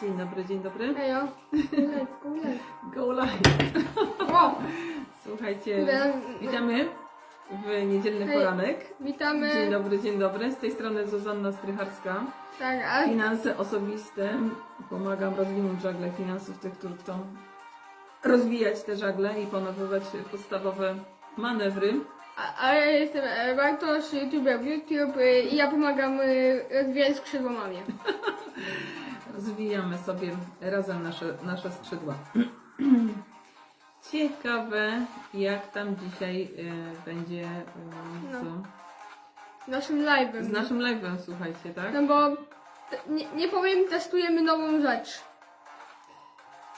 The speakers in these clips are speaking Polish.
Dzień dobry, dzień dobry. Ejo. Go live. Słuchajcie, Kurde, witamy w niedzielny Hej. poranek. Witamy. Dzień dobry, dzień dobry. Z tej strony Zuzanna Strycharska. Tak, a, Finanse osobiste. Pomagam rozwinąć żagle finansów tych, którzy chcą rozwijać te żagle i panowywać podstawowe manewry. a, a ja jestem e, Bartosz, youtuber w YouTube e, i ja pomagam e, rozwijać skrzydło mamie. Rozwijamy sobie razem nasze, nasze skrzydła. Ciekawe, jak tam dzisiaj e, będzie e, No. co? Naszym live'em. Z naszym live'em, słuchajcie, tak? No bo te, nie, nie powiem, testujemy nową rzecz.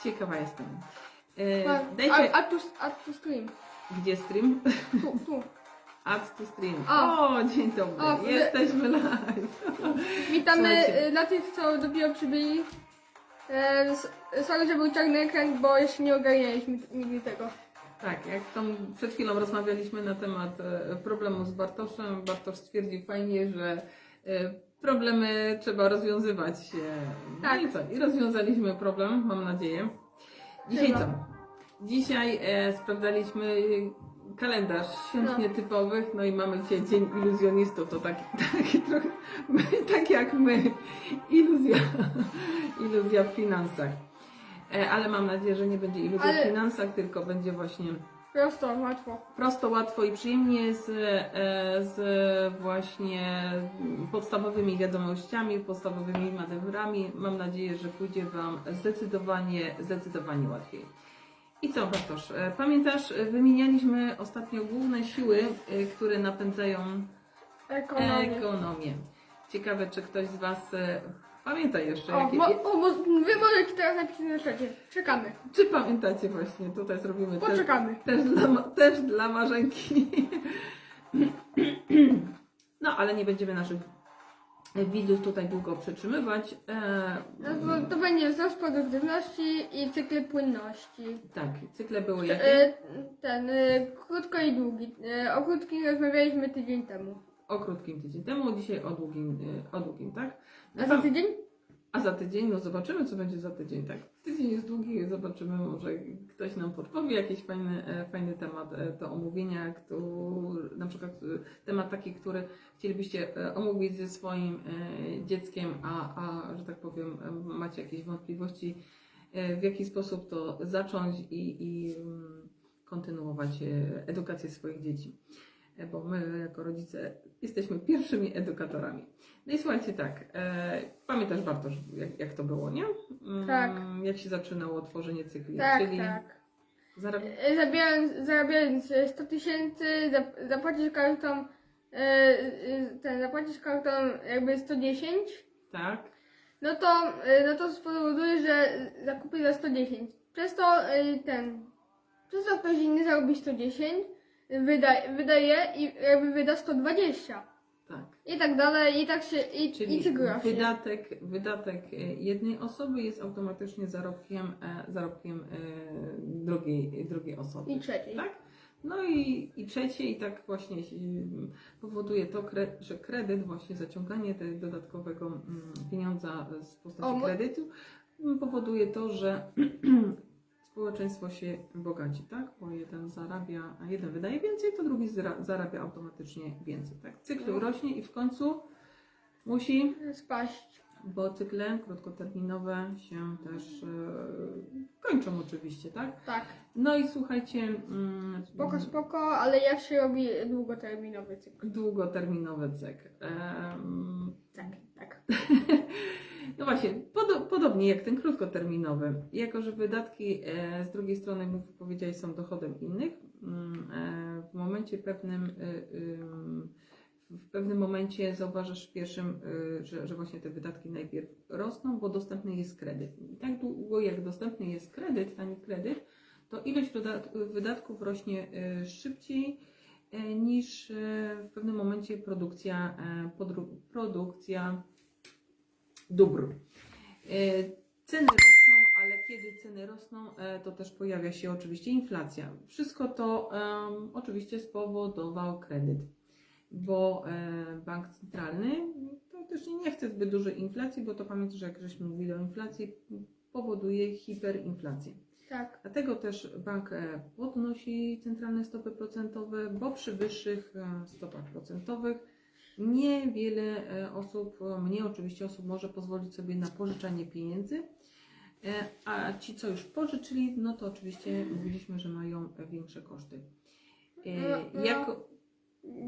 Ciekawa jestem. A, E, dajcie, a, a, tu, a tu stream. gdzie stream? Tu, tu. To stream. O. O, dzień dobry. O, Jesteśmy live. Witamy Słuchajcie. e, dla tych, co dopiero przybyli. E, s- sorry, że był czarny ekran, bo jeszcze nie ogarnialiśmy t- nigdy tego. Tak, jak tam przed chwilą rozmawialiśmy na temat e, problemu z Bartoszem, Bartosz stwierdził fajnie, że e, problemy trzeba rozwiązywać. e, Tak. No i co? I rozwiązaliśmy problem, mam nadzieję. Dzisiaj co? Dzisiaj e, sprawdzaliśmy kalendarz świąt No. nietypowych, no i mamy dzisiaj Dzień Iluzjonistów, to taki, taki trochę, my, tak jak my, iluzja, iluzja w finansach. E, ale mam nadzieję, że nie będzie iluzja Ale- w finansach, tylko będzie właśnie Prosto, łatwo. prosto, łatwo i przyjemnie z, e, z właśnie podstawowymi wiadomościami, podstawowymi manewrami. Mam nadzieję, że pójdzie Wam zdecydowanie, zdecydowanie łatwiej. I co, Bartosz? e, Pamiętasz, e, wymienialiśmy ostatnio główne siły, e, które napędzają Ekonomię. ekonomię. Ciekawe, czy ktoś z Was pamięta jeszcze, O, jakie, mo, o, mo, wy możecie teraz napisać na czacie. Czekamy. czy pamiętacie właśnie, tutaj zrobimy też, Poczekamy. też dla, ma- też dla Marzenki. No, ale nie będziemy naszych widzów tutaj długo przetrzymywać. E, No, to, to będzie wzrost produktywności i cykl płynności. tak, cykle były jakie? E, ten, e, krótko i długi. E, o krótkim rozmawialiśmy tydzień temu. O krótkim tydzień temu, dzisiaj o długim, e, o długim tak? A za tydzień? A za tydzień, no zobaczymy, co będzie za tydzień, tak? Tydzień jest długi, zobaczymy, może ktoś nam podpowie jakiś fajny, e, fajny temat e, do omówienia, który, na przykład e, temat taki, który chcielibyście omówić ze swoim dzieckiem, a, a że tak powiem, macie jakieś wątpliwości, w jaki sposób to zacząć i, i mm, kontynuować edukację swoich dzieci. Bo my, jako rodzice, jesteśmy pierwszymi edukatorami. No i słuchajcie, tak, e, pamiętasz Bartosz, jak, jak to było, nie? Mm, Tak. Jak się zaczynało tworzenie cykli, Tak, czyli tak. zarab- E, Zarabiając, zarabiając e, 100 tysięcy, zap- zapłacisz kartą, e, e, ten, zapłacisz kartą jakby 110, tak, no to, e, no to spowoduje, że zakupisz za 110. Przez to e, ten, przez to ktoś inny zarobi 110, wydaje, wydaje i jakby wyda 120. tak. I tak dalej, i tak się, i, Czyli i cykl rośnie. wydatek, wydatek e, jednej osoby jest automatycznie zarobkiem, e, zarobkiem e, drugiej, drugiej osoby. I trzeciej. Tak? No i, i trzecie, i tak właśnie się, powoduje to, kre, że kredyt, właśnie zaciąganie tego dodatkowego mm, pieniądza z postaci O, kredytu powoduje to, że społeczeństwo się bogaci, tak? Bo jeden zarabia, a jeden wydaje więcej, to drugi zara, zarabia automatycznie więcej, tak? Cykl No. rośnie i w końcu musi Spaść. bo cykle krótkoterminowe się też e, kończą oczywiście, tak? Tak. No i słuchajcie, mm, Spoko, spoko, ale jak się robi długoterminowy cykl? długoterminowy cykl. Em, Tak, tak. no właśnie, podo- podobnie jak ten krótkoterminowy. Jako, że wydatki e, z drugiej strony, jak powiedziałeś, są dochodem innych, mm, e, w momencie pewnym y, w pewnym momencie zauważasz w pierwszym, y, że, że właśnie te wydatki najpierw rosną, bo dostępny jest kredyt. I tak długo jak dostępny jest kredyt, tani kredyt, to ilość wydat- wydatków rośnie y, szybciej y, niż w pewnym momencie produkcja, produkcja dóbr. Y, Ceny rosną, ale kiedy ceny rosną, e, to też pojawia się oczywiście inflacja. Wszystko to em, oczywiście spowodował kredyt, bo e, bank centralny to też nie chce zbyt dużej inflacji, bo to pamiętasz, jak żeśmy mówili o inflacji, powoduje hiperinflację. Tak. Dlatego też bank e, podnosi centralne stopy procentowe, bo przy wyższych e, stopach procentowych niewiele e, osób, e, mniej oczywiście osób może pozwolić sobie na pożyczanie pieniędzy, e, a ci, co już pożyczyli, no to oczywiście mówiliśmy, że mają większe koszty. No, no. Jako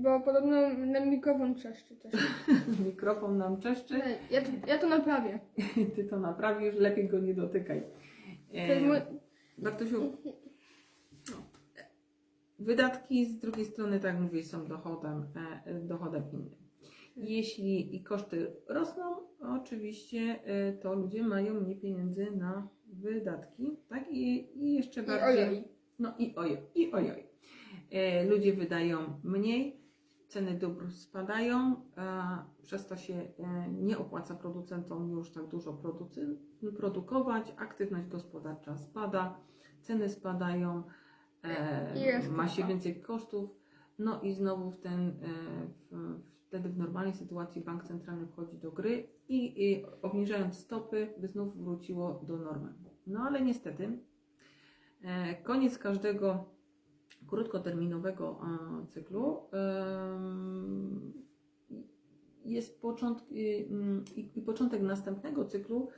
Bo podobno na mikrofon trzeszczy coś. mikrofon nam czeszczy, Ja to, ja to naprawię. ty to naprawisz, lepiej go nie dotykaj. To jest mój... Bartosiu, no, wydatki z drugiej strony, tak jak mówię, są dochodem, e, dochodem innym. Jeśli i koszty rosną, oczywiście e, to ludzie mają mniej pieniędzy na wydatki, tak? I, i jeszcze I bardziej. ojej. No i ojoj, i ojoj. E, ludzie wydają mniej, ceny dóbr spadają, przez to się nie opłaca producentom już tak dużo produkować, aktywność gospodarcza spada, ceny spadają, e, ma się więcej kosztów, no i znowu w ten, e, w, wtedy w normalnej sytuacji bank centralny wchodzi do gry i, i obniżając stopy, by znów wróciło do normy. No ale niestety E, Koniec każdego krótkoterminowego e, cyklu em, jest początek, i, i początek następnego cyklu e,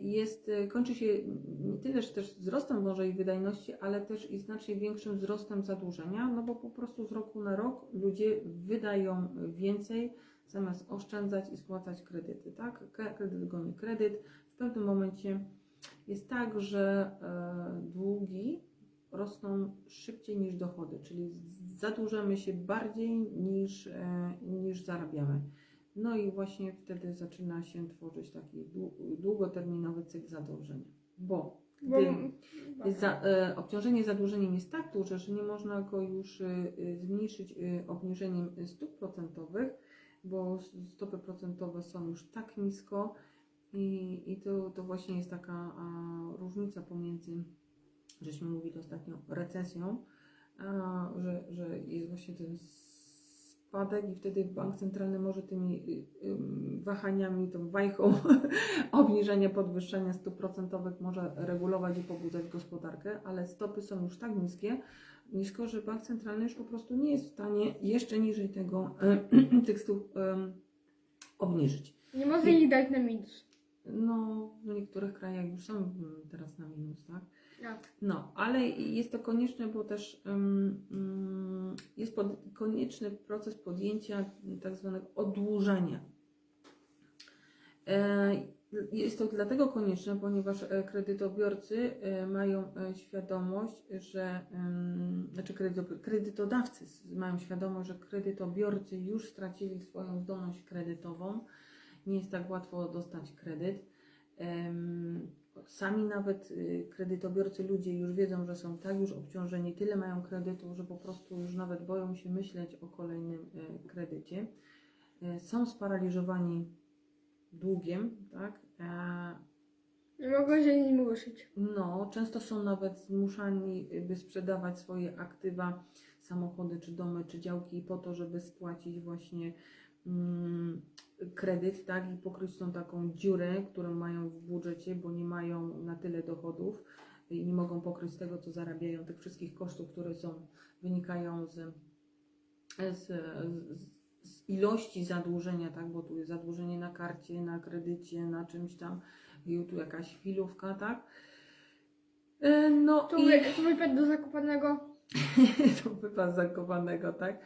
jest, e, kończy się nie tyle że też wzrostem może i wydajności, ale też i znacznie większym wzrostem zadłużenia, no bo po prostu z roku na rok ludzie wydają więcej zamiast oszczędzać i spłacać kredyty, tak? Kre- Kredyt goni kredyt. W pewnym momencie jest tak, że e, długi rosną szybciej niż dochody, czyli zadłużamy się bardziej niż, e, niż zarabiamy. No i właśnie wtedy zaczyna się tworzyć taki dłu- długoterminowy cykl zadłużenia. Bo gdy za, e, obciążenie zadłużeniem jest tak duże, że nie można go już e, zmniejszyć e, obniżeniem stóp procentowych, bo stopy procentowe są już tak nisko i, i to, to właśnie jest taka a, różnica pomiędzy, żeśmy mówili ostatnio, recesją, a, że, że jest właśnie ten spadek i wtedy bank centralny może tymi y, y, wahaniami, tą wajchą obniżenia, podwyższenia stóp procentowych może regulować i pobudzać gospodarkę, ale stopy są już tak niskie, nisko, że bank centralny już po prostu nie jest w stanie jeszcze niżej tego, tych stóp obniżyć. Nie może ich dać na minus. No, w niektórych krajach już są teraz na minus, tak? No, ale jest to konieczne, bo też ym, jest pod, konieczny proces podjęcia tak zwanego odłużania. E, Jest to dlatego konieczne, ponieważ e, kredytobiorcy e, mają e, świadomość, że znaczy kredyto- kredytodawcy mają świadomość, że kredytobiorcy już stracili swoją zdolność kredytową. Nie jest tak łatwo dostać kredyt. Sami nawet y, kredytobiorcy ludzie już wiedzą, że są tak już obciążeni, tyle mają kredytów, że po prostu już nawet boją się myśleć o kolejnym e, kredycie. E, Są sparaliżowani długiem, tak? E, Nie mogą się nim ruszyć. No, często są nawet zmuszani, y, by sprzedawać swoje aktywa, samochody, czy domy, czy działki po to, żeby spłacić właśnie kredyt, tak, i pokryć tą taką dziurę, którą mają w budżecie, bo nie mają na tyle dochodów i nie mogą pokryć tego, co zarabiają, tych wszystkich kosztów, które są, wynikają z, z, z, ilości zadłużenia, tak, bo tu jest zadłużenie na karcie, na kredycie, na czymś tam, i tu jakaś chwilówka, tak. E, No Tu, i wy, tu wypadł do zakopanego. to wypas zakopanego, tak.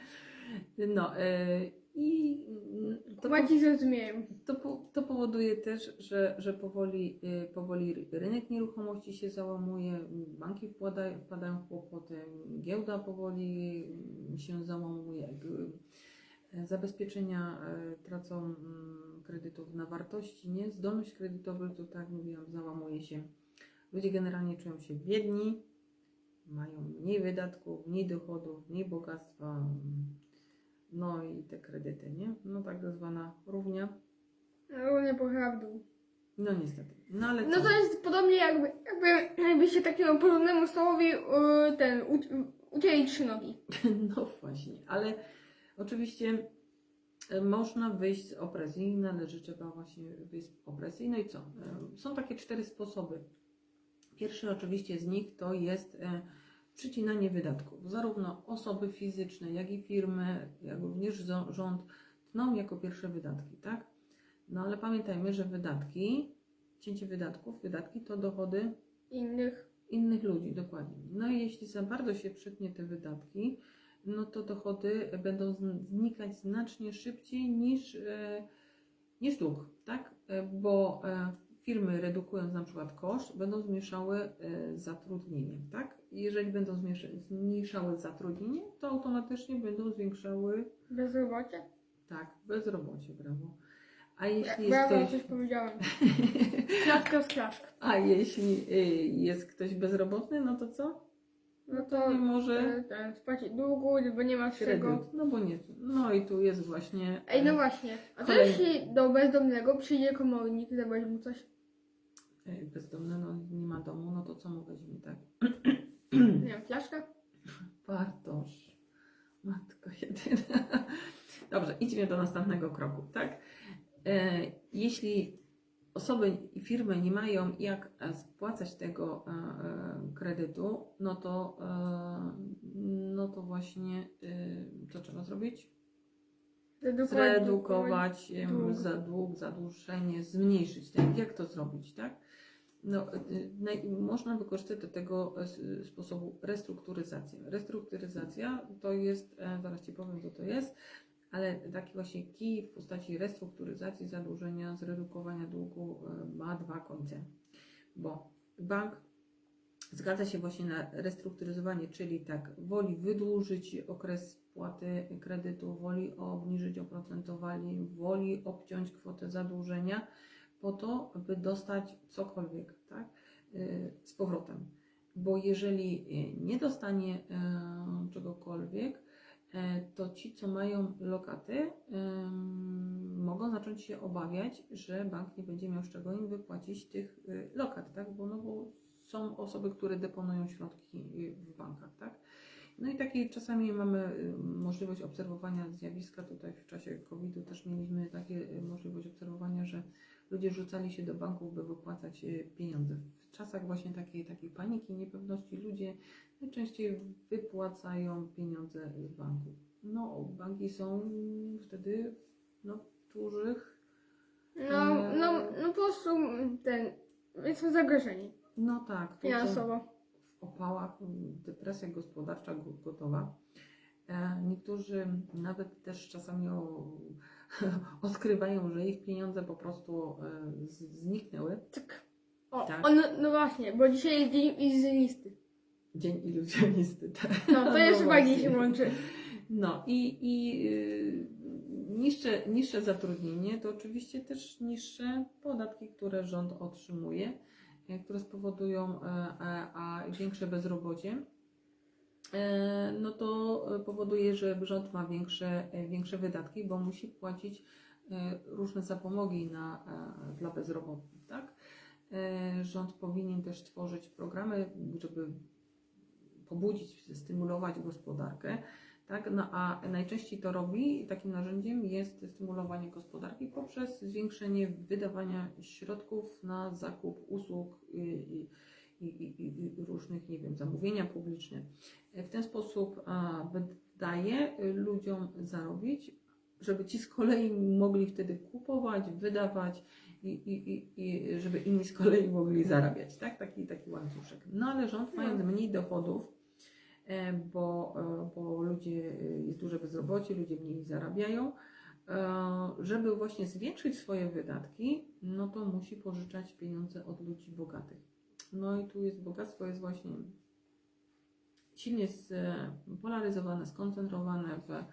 No e, i mm, to, po- Chyba ci zrozumieją. to, to powoduje też, że, że powoli, y, powoli rynek nieruchomości się załamuje, banki wpadają, wpadają w kłopoty, giełda powoli y, się załamuje, y, zabezpieczenia y, tracą mm, kredytów na wartości, nie? Zdolność kredytowa, to tak jak mówiłam, załamuje się. Ludzie generalnie czują się biedni, mają mniej wydatków, mniej dochodów, mniej bogactwa, no i te kredyty, nie? No tak zwana równia. Równie dół. No niestety. No ale No co? to jest podobnie jakby, jakby, jakby się takiemu porządnemu stołowi y, ten u, ucięli trzy nogi. No właśnie, ale oczywiście E, Można wyjść z opresji, należy trzeba właśnie wyjść z opresji. No i co? E, Są takie cztery sposoby. Pierwszy oczywiście z nich to jest e, przycinanie wydatków. Zarówno osoby fizyczne, jak i firmy, jak również rząd tną jako pierwsze wydatki, tak? No ale pamiętajmy, że wydatki, cięcie wydatków, wydatki to dochody Innych. innych ludzi, dokładnie. No i jeśli za bardzo się przytnie te wydatki, no to dochody będą zn- znikać znacznie szybciej niż, e, niż dług, tak? E, Bo e, firmy redukując na przykład koszt, będą zmniejszały zatrudnienie, tak? Jeżeli będą zmniejsza- zmniejszały zatrudnienie, to automatycznie będą zwiększały, Bezrobocie. tak, bezrobocie, brawo. A jeśli jest Brawo, ktoś... coś powiedziałem. Klatka z klaszka. A jeśli y, jest ktoś bezrobotny, no to co? No to Nie może e, ten, spłacić długu, bo nie ma czego. No bo nie. No i tu jest właśnie. Ej, no e, właśnie. A co jeśli do bezdomnego przyjdzie komornik i zabrać mu coś? e, Bezdomny, no nie ma domu, no to co mu weźmie, tak? Nie wiem, flaszka? Bartosz. Matko jedyna. Dobrze, idźmy do następnego kroku, tak? E, jeśli osoby i firmy nie mają jak e, spłacać tego e, kredytu, no to, no to właśnie co trzeba zrobić? zredukować em, dług. za dług, zadłużenie, zmniejszyć. Tak? Jak to zrobić, tak? No, y, można wykorzystać do tego e, sposobu restrukturyzację. Restrukturyzacja to jest, e, zaraz Ci powiem co to jest, ale taki właśnie kij w postaci restrukturyzacji zadłużenia, zredukowania długu e, ma dwa końce. Bo bank zgadza się właśnie na restrukturyzowanie, czyli tak, woli wydłużyć okres spłaty kredytu, woli obniżyć oprocentowanie, woli obciąć kwotę zadłużenia po to, by dostać cokolwiek tak, y, z powrotem. Bo jeżeli y, nie dostanie y, czegokolwiek, to ci, co mają lokaty, mogą zacząć się obawiać, że bank nie będzie miał z czego im wypłacić tych lokat, tak? Bo, no bo są osoby, które deponują środki w bankach, tak? No i takie czasami mamy y, możliwość obserwowania zjawiska. Tutaj w czasie COVID-u też mieliśmy takie y, możliwość obserwowania, że ludzie rzucali się do banków, by wypłacać y, pieniądze. W czasach właśnie takiej, takiej paniki, niepewności ludzie najczęściej wypłacają pieniądze z banku. No, banki są wtedy no, dużych, No, no, no po prostu ten, są zagrożeni no tak, finansowo. M, depresja gospodarcza go- gotowa. E, Niektórzy nawet też czasami o, odkrywają, że ich pieniądze po prostu e, z, zniknęły. Tak. O, Tak. on, no właśnie, bo dzisiaj jest dzień iluzjonisty. Dzień iluzjonisty. Tak. No, to jeszcze No bardziej się łączy. No i, i y, niższe, niższe zatrudnienie to oczywiście też niższe podatki, które rząd otrzymuje, które spowodują e, a, większe bezrobocie. E, No to powoduje, że rząd ma większe, większe wydatki, bo musi płacić różne zapomogi na, e, dla bezrobotnych. Tak? Rząd powinien też tworzyć programy, żeby pobudzić, stymulować gospodarkę. Tak? No, a najczęściej to robi, takim narzędziem jest stymulowanie gospodarki poprzez zwiększenie wydawania środków na zakup usług i, i, i, i, różnych, nie wiem, zamówienia publiczne. W ten sposób a, wydaje y, ludziom zarobić, żeby ci z kolei mogli wtedy kupować, wydawać i, i, i, żeby inni z kolei mogli zarabiać. Tak? Taki, taki łańcuszek. No ale rząd mając mniej dochodów, bo, e, bo ludzie, e, jest duże bezrobocie, ludzie mniej zarabiają, e, żeby właśnie zwiększyć swoje wydatki, no to musi pożyczać pieniądze od ludzi bogatych. No i tu jest bogactwo, jest właśnie silnie spolaryzowane, skoncentrowane w,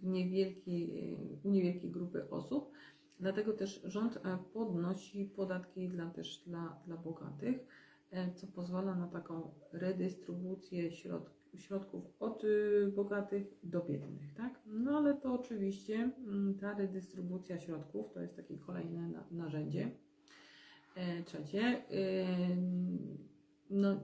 w niewielkiej, u niewielkiej grupy osób. Dlatego też rząd e, podnosi podatki dla, też dla, dla bogatych, e, co pozwala na taką redystrybucję środ, środków od y, bogatych do biednych. Tak? No ale to oczywiście mm, ta redystrybucja środków to jest takie kolejne na, narzędzie. E, Trzecie, ym, no,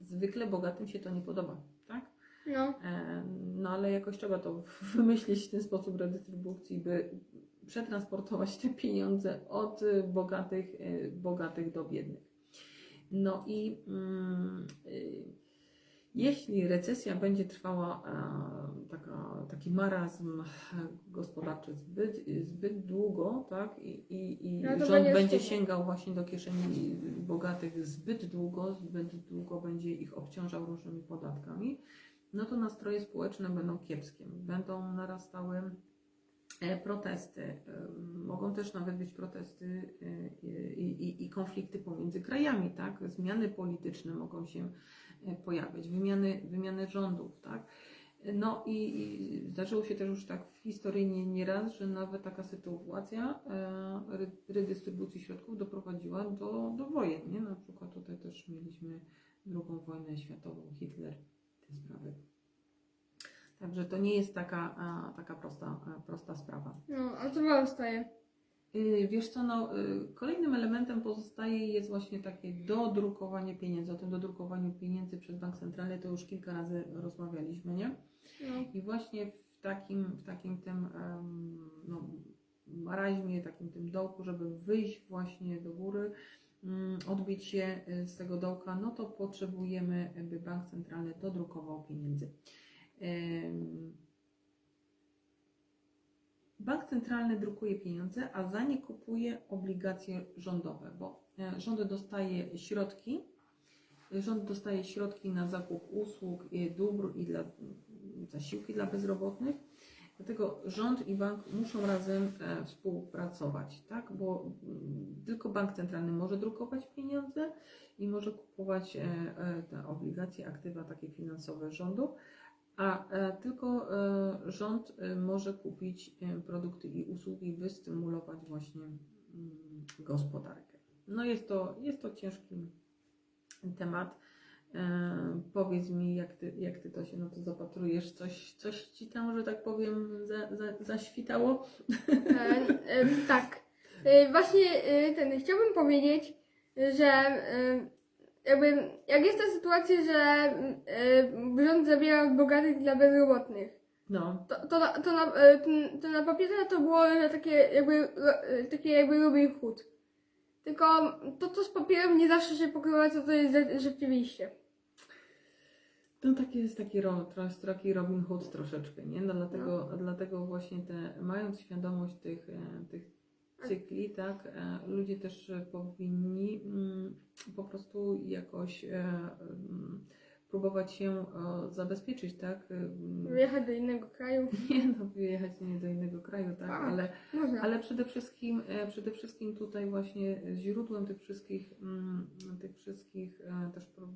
zwykle bogatym się to nie podoba, tak? No. E, No ale jakoś trzeba to wymyślić w ten sposób redystrybucji, by przetransportować te pieniądze od y, bogatych, y, bogatych do biednych. No i mm, y, jeśli recesja będzie trwała, taka, taki marazm gospodarczy zbyt, zbyt długo, tak, i, i, i No rząd będzie będzie sięgał właśnie do kieszeni bogatych zbyt długo, zbyt długo będzie ich obciążał różnymi podatkami, no to nastroje społeczne będą kiepskie. Będą narastały protesty. e, Mogą też nawet być protesty e, i, i, i konflikty pomiędzy krajami, tak? Zmiany polityczne mogą się e, pojawiać, wymiany, wymiany rządów, tak? No i, i zdarzyło się też już tak w historii nie, nieraz, że nawet taka sytuacja e, ry- redystrybucji środków doprowadziła do, do wojen, nie? Na przykład tutaj też mieliśmy drugą wojnę światową, Hitler, te sprawy. Także to nie jest taka, a, taka prosta, a, prosta sprawa. No, a co wam staje? Y, Wiesz co, no, y, kolejnym elementem pozostaje jest właśnie takie dodrukowanie pieniędzy. O tym dodrukowaniu pieniędzy przez bank centralny to już kilka razy rozmawialiśmy, nie? No. I właśnie w takim, w takim tym no, maraźmie, takim tym dołku, żeby wyjść właśnie do góry, mm, odbić się y, z tego dołka, no to potrzebujemy, by bank centralny dodrukował pieniędzy. Bank centralny drukuje pieniądze, a za nie kupuje obligacje rządowe, bo e, rząd dostaje środki, rząd dostaje środki na zakup usług, dóbr i dla, zasiłki dla bezrobotnych. Dlatego rząd i bank muszą razem e, współpracować, tak? bo mm, tylko bank centralny może drukować pieniądze i może kupować e, te obligacje, aktywa takie finansowe rządu, a e, tylko e, rząd e, może kupić produkty i usługi, by stymulować właśnie mm, gospodarkę. No jest to, jest to ciężki temat. Powiedz mi, jak ty, jak ty to się na to zapatrujesz? Coś, coś ci tam, że tak powiem, za, za, zaświtało? E, e, tak. E, właśnie e, ten, chciałbym powiedzieć, że jakby, jak jest ta sytuacja, że e, rząd zabiera od bogatych dla bezrobotnych, No, to, to, na, to, na, e, to- na papierze to było że takie jakby, e, takie jakby Robin Hood. Tylko to, co z papierem nie zawsze się pokrywa, co to jest rzeczywiście. to taki jest taki, ro, taki Robin Hood troszeczkę, nie? No, dlatego, dlatego właśnie te, mając świadomość tych, e, tych cykli, tak, e, ludzie też powinni mm, po prostu jakoś e, mm, próbować się e, zabezpieczyć, tak? Mm, Wyjechać do innego kraju. Nie no, wyjechać nie do innego kraju, tak, Tak. ale Można. Ale przede wszystkim, przede wszystkim tutaj właśnie źródłem tych wszystkich, tych wszystkich też pro,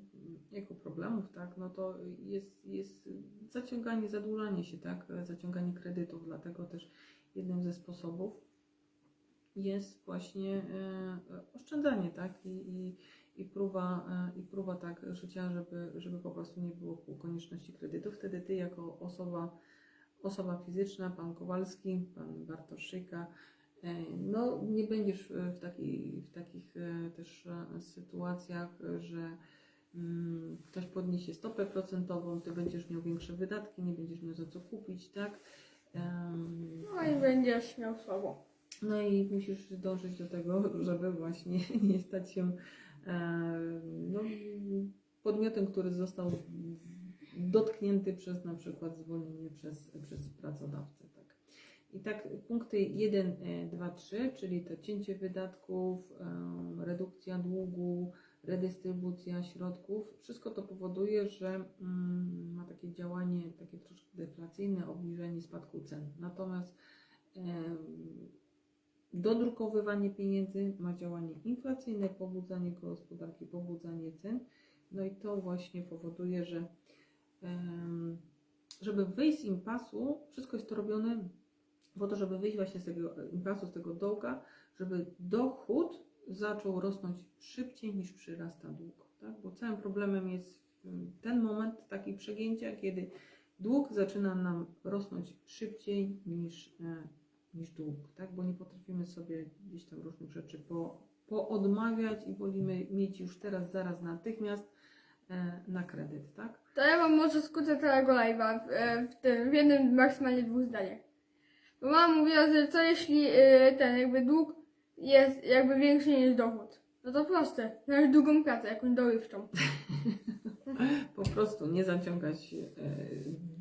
jako problemów, tak, no to jest, jest zaciąganie, zadłużanie się, tak, zaciąganie kredytów, dlatego też jednym ze sposobów jest właśnie e, oszczędzanie, tak, i, i, i próba, e, i próba tak życia, żeby, żeby po prostu nie było konieczności kredytów. Wtedy ty jako osoba osoba fizyczna, pan Kowalski, pan Bartoszyka, e, no nie będziesz w, takiej, w takich też sytuacjach, że mm, ktoś podniesie stopę procentową, ty będziesz miał większe wydatki, nie będziesz miał za co kupić, tak? No i będziesz miał słabo. No i musisz dążyć do tego, żeby właśnie nie stać się e, no, podmiotem, który został dotknięty przez na przykład zwolnienie przez, przez pracodawcę. Tak. I tak punkty 1, 2, 3, czyli to cięcie wydatków, e, redukcja długu, redystrybucja środków, wszystko to powoduje, że mm, ma takie działanie takie troszkę deflacyjne, obniżenie spadku cen. Natomiast dodrukowywanie pieniędzy ma działanie inflacyjne, pobudzanie gospodarki, pobudzanie cen. No i to właśnie powoduje, że żeby wyjść z impasu, wszystko jest to robione po to, żeby wyjść właśnie z tego impasu, z tego dołka, żeby dochód zaczął rosnąć szybciej niż przyrasta dług. Tak? Bo całym problemem jest ten moment taki przegięcia, kiedy dług zaczyna nam rosnąć szybciej niż, e, niż dług, tak? bo nie potrafimy sobie gdzieś tam różnych rzeczy po, poodmawiać i wolimy mieć już teraz, zaraz, natychmiast, e, na kredyt, tak? To ja wam może skrócę całego live'a w, e, w, tym, w jednym, maksymalnie dwóch zdaniach. Bo mama mówiła, że co jeśli e, ten jakby dług jest jakby większy niż dochód? No to proste. Znaleźć długą pracę, jakąś dorywczą. Po prostu nie zaciągać e,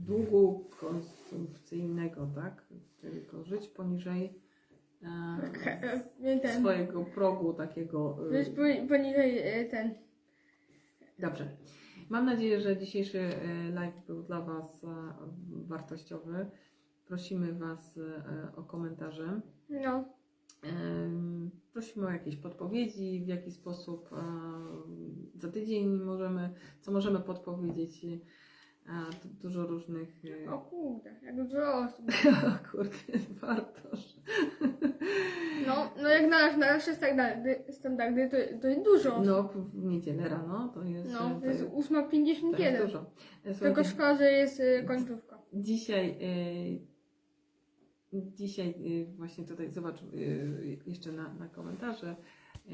długu konsumpcyjnego, tak? Tylko żyć poniżej e, Nie ten. swojego progu takiego. e, poni- poniżej e, ten. Dobrze. Mam nadzieję, że dzisiejszy e, live był dla Was e, wartościowy. Prosimy Was e, o komentarze. No. Prosimy o jakieś podpowiedzi, w jaki sposób e, za tydzień możemy, co możemy podpowiedzieć. E, du- Dużo różnych. e, O kurde, jak dużo osób. O kurde, Bartosz. No, no jak na, na nasze standardy, standardy to, to jest dużo osób. No, w niedzielę rano to jest. No, e, to jest to jest 8.51. dużo. E, Tylko Słuchajcie, szkoda, że jest końcówka. Dzisiaj, y, dzisiaj y, właśnie tutaj zobacz y, jeszcze na, na komentarze y,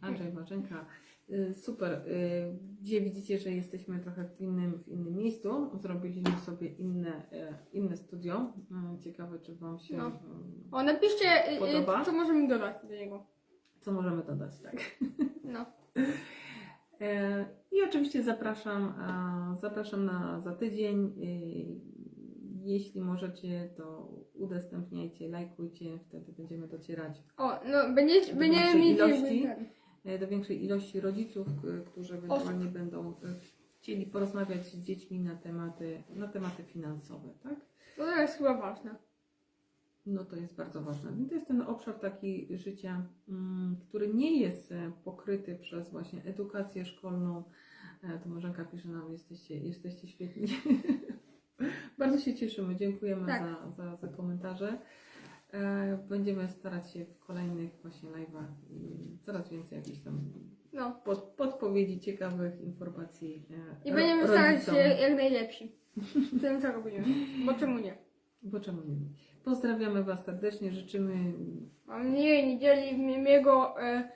Andrzej Marzenka. Y, super. Y, Dzisiaj widzicie, że jesteśmy trochę w innym, w innym miejscu. Zrobiliśmy sobie inne, y, inne studio. Y, Ciekawe, czy Wam się. No. y, O, napiszcie, e, Podoba? e, co możemy dodać do niego. Co możemy dodać, tak? No. E, I oczywiście zapraszam, zapraszam na za tydzień. E, Jeśli możecie, to udostępniajcie, lajkujcie, wtedy będziemy docierać O, no, będziecie, będziemy mieć ilości? E, do większej ilości rodziców, k- którzy ewentualnie będą e, chcieli porozmawiać z dziećmi na tematy, na tematy finansowe, tak? No to jest chyba ważne. No to jest bardzo ważne. I to jest ten obszar taki życia, mm, który nie jest e, pokryty przez właśnie edukację szkolną. E, To Marzenka pisze nam, jesteście, jesteście świetni. bardzo się cieszymy, dziękujemy Tak. za, za, za komentarze. E, Będziemy starać się w kolejnych właśnie live'ach coraz więcej jakichś tam No. pod, podpowiedzi, ciekawych informacji. e, I będziemy starać się jak najlepsi. W tym, co robimy. Bo czemu nie? Bo czemu nie? Pozdrawiamy Was serdecznie, życzymy Mam miłej niedzieli, mi- miłego e,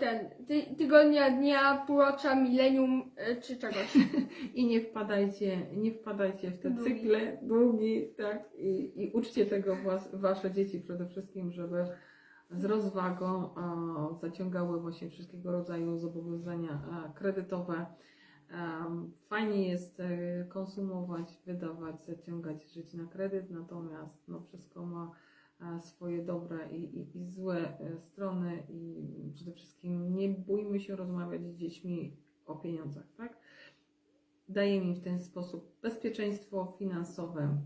ten, ty, tygodnia, dnia, półrocza, milenium e, czy czegoś. I nie wpadajcie, nie wpadajcie w te Długi. cykle długi, tak? I, i uczcie tego was, wasze dzieci przede wszystkim, żeby z rozwagą a, zaciągały właśnie wszystkiego rodzaju zobowiązania a, kredytowe. Em, Fajnie jest e, konsumować, wydawać, zaciągać, żyć na kredyt, natomiast no, wszystko ma e, swoje dobre i, i, i złe e, strony i przede wszystkim nie bójmy się rozmawiać z dziećmi o pieniądzach, tak? daje im w ten sposób bezpieczeństwo finansowe,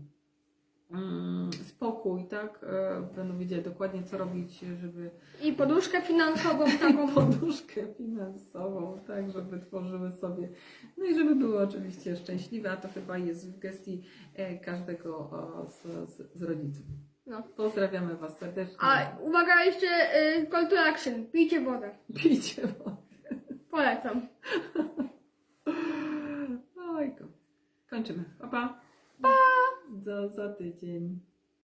mm, spokój, tak? E, Będą wiedzieli dokładnie, co robić, żeby I poduszkę finansową taką. poduszkę finansową, tak, żeby tworzyły sobie, no i żeby były oczywiście szczęśliwe, a to chyba jest w gestii e, każdego z, z, z rodziców. No. Pozdrawiamy Was serdecznie. A uwaga, jeszcze e, call to action. Pijcie wodę. Pijcie wodę. Polecam. Ojko. Kończymy. Pa, pa. Pa! Do za tydzień.